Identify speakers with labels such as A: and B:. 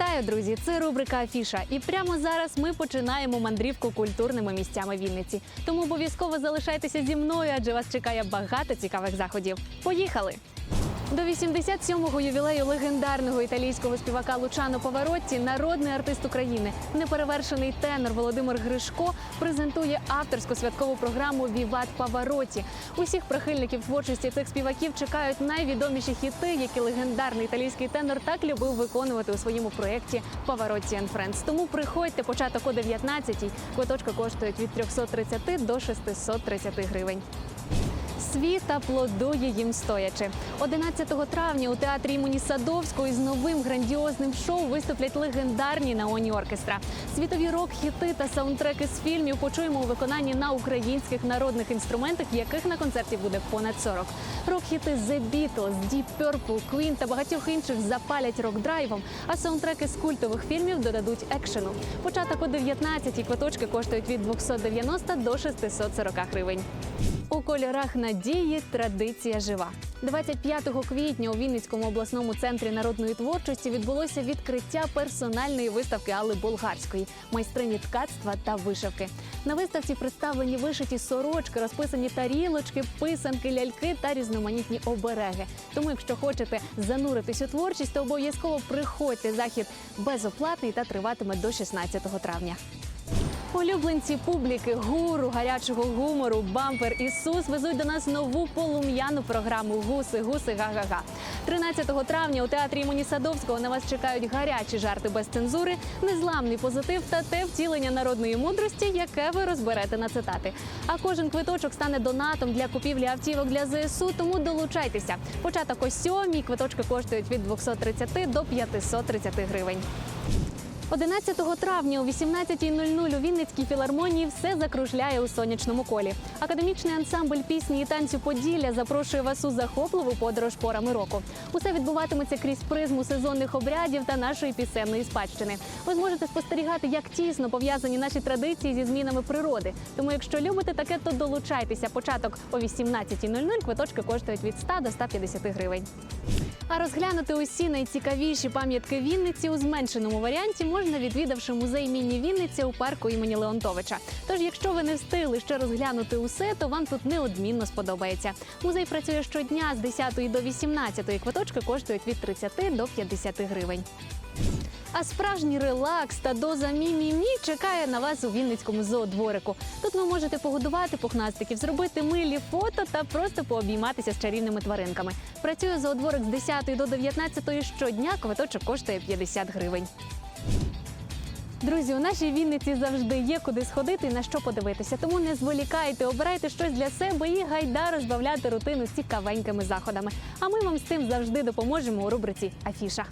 A: Вітаю, друзі! Це рубрика Афіша. І прямо зараз ми починаємо мандрівку культурними місцями Вінниці. Тому обов'язково залишайтеся зі мною, адже вас чекає багато цікавих заходів. Поїхали! До 87-го ювілею легендарного італійського співака Лучано Паваротті народний артист України, неперевершений тенор Володимир Гришко презентує авторську святкову програму Віват Паваротті. Усіх прихильників творчості цих співаків чекають найвідоміші хіти, які легендарний італійський тенор так любив виконувати у своєму проєкті Паваротті Friends. Тому приходьте початок о 19-й. Квиточки коштують від 330 до 630 гривень. Світ аплодує їм стоячи. 11 травня у театрі імені Садовського із новим грандіозним шоу виступлять легендарні наоні оркестра. Світові рок-хіти та саундтреки з фільмів почуємо у виконанні на українських народних інструментах, яких на концерті буде понад 40. Рок-хіти The Beatles, Deep Purple, Queen та багатьох інших запалять рок-драйвом, а саундтреки з культових фільмів додадуть екшену. Початок о 19-й квиточки коштують від 290 до 640 гривень. У кольорах надії традиція жива. 25 квітня у Вінницькому обласному центрі народної творчості відбулося відкриття персональної виставки Алли Болгарської, майстрині ткацтва та вишивки. На виставці представлені вишиті сорочки, розписані тарілочки, писанки, ляльки та різноманітні обереги. Тому, якщо хочете зануритись у творчість, то обов'язково приходьте. Захід безоплатний та триватиме до 16 травня. Улюбленці публіки, гуру гарячого гумору, бампер Ісус везуть до нас нову полум'яну програму Гуси, гуси, га-га-га. 13 травня у театрі імені Садовського на вас чекають гарячі жарти без цензури, незламний позитив та те втілення народної мудрості, яке ви розберете на цитати. А кожен квиточок стане донатом для купівлі автівок для ЗСУ. Тому долучайтеся. Початок о сьомій квиточки коштують від 230 до 530 гривень. 11 травня о 18.00 у Вінницькій філармонії все закружляє у сонячному колі. Академічний ансамбль пісні і танцю Поділля запрошує вас у захопливу подорож порами року. Усе відбуватиметься крізь призму сезонних обрядів та нашої пісенної спадщини. Ви зможете спостерігати, як тісно пов'язані наші традиції зі змінами природи. Тому, якщо любите таке, то долучайтеся. Початок о 18.00 квиточки коштують від 100 до 150 гривень. А розглянути усі найцікавіші пам'ятки Вінниці у зменшеному варіанті можна, відвідавши музей міні Вінниця у парку імені Леонтовича. Тож, якщо ви не встигли ще розглянути усе, то вам тут неодмінно сподобається. Музей працює щодня з 10 до 18. Квиточки коштують від 30 до 50 гривень. А справжній релакс та доза мі-мі-мі чекає на вас у Вінницькому зоодворику. Тут ви можете погодувати пухнастиків, зробити милі фото та просто пообійматися з чарівними тваринками. Працює зоодворик з 10 до 19 щодня. Квиточок коштує 50 гривень. Друзі, у нашій Вінниці завжди є куди сходити і на що подивитися. Тому не зволікайте, обирайте щось для себе і гайда розбавляти рутину з цікавенькими заходами. А ми вам з цим завжди допоможемо у рубриці Афіша.